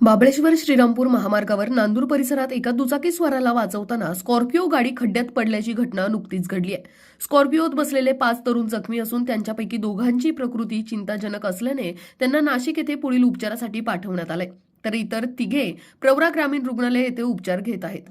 बाबळेश्वर श्रीरामपूर महामार्गावर नांदूर परिसरात एका दुचाकी स्वाराला वाचवताना स्कॉर्पिओ गाडी खड्ड्यात पडल्याची घटना नुकतीच घडली आहे. स्कॉर्पिओत बसलेले पाच तरुण जखमी असून त्यांच्यापैकी दोघांची प्रकृती चिंताजनक असल्याने त्यांना नाशिक येथे पुढील उपचारासाठी पाठवण्यात आलंय. तर इतर तिघे प्रवरा ग्रामीण रुग्णालय येथे उपचार घेत आहेत.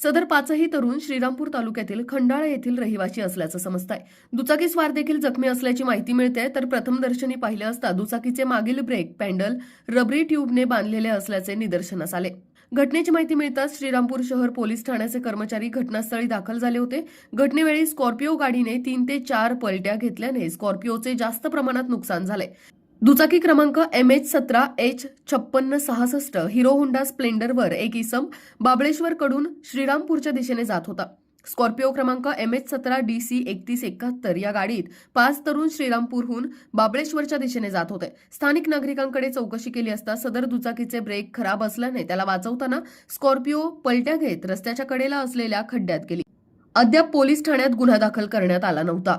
सदर पाचही तरुण श्रीरामपूर तालुक्यातील खंडाळा येथील रहिवासी असल्याचं समजत आहे दुचाकी स्वार देखील जखमी असल्याची माहिती मिळते तर प्रथमदर्शनी पाहिले असता दुचाकीचे मागील ब्रेक पॅन्डल रबरी ट्यूबने बांधलेले असल्याचे निदर्शनास आले. घटनेची माहिती मिळताच श्रीरामपूर शहर पोलीस ठाण्याचे कर्मचारी घटनास्थळी दाखल झाले होते. घटनेवेळी स्कॉर्पिओ गाडीने तीन ते चार पलट्या घेतल्याने स्कॉर्पिओचे जास्त प्रमाणात नुकसान झाले. दुचाकी क्रमांक एम एच सतरा एच छप्पन्न सहासष्ट हिरो हुंडा स्प्लेंडरवर एक इसम बाबळेश्वरकडून श्रीरामपूरच्या दिशेने जात होता. स्कॉर्पिओ क्रमांक एम एच सतरा डी सी एकतीस एकाहत्तर या गाडीत पाच तरुण श्रीरामपूरहून बाबळेश्वरच्या दिशेने जात होते. स्थानिक नागरिकांकडे चौकशी केली असता सदर दुचाकीचे ब्रेक खराब असल्याने त्याला वाचवताना स्कॉर्पिओ पलट्या घेत रस्त्याच्या कडेला असलेल्या खड्ड्यात गेली. अद्याप पोलीस ठाण्यात गुन्हा दाखल करण्यात आला नव्हता.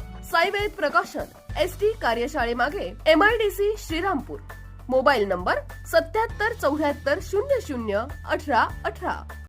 Saived Prakashan S T कार्यशाळेमागे M I D C Shrirampur. Mobile number सत्याहत्तर चौऱ्याहत्तर शून्य शून्य अठरा अठरा.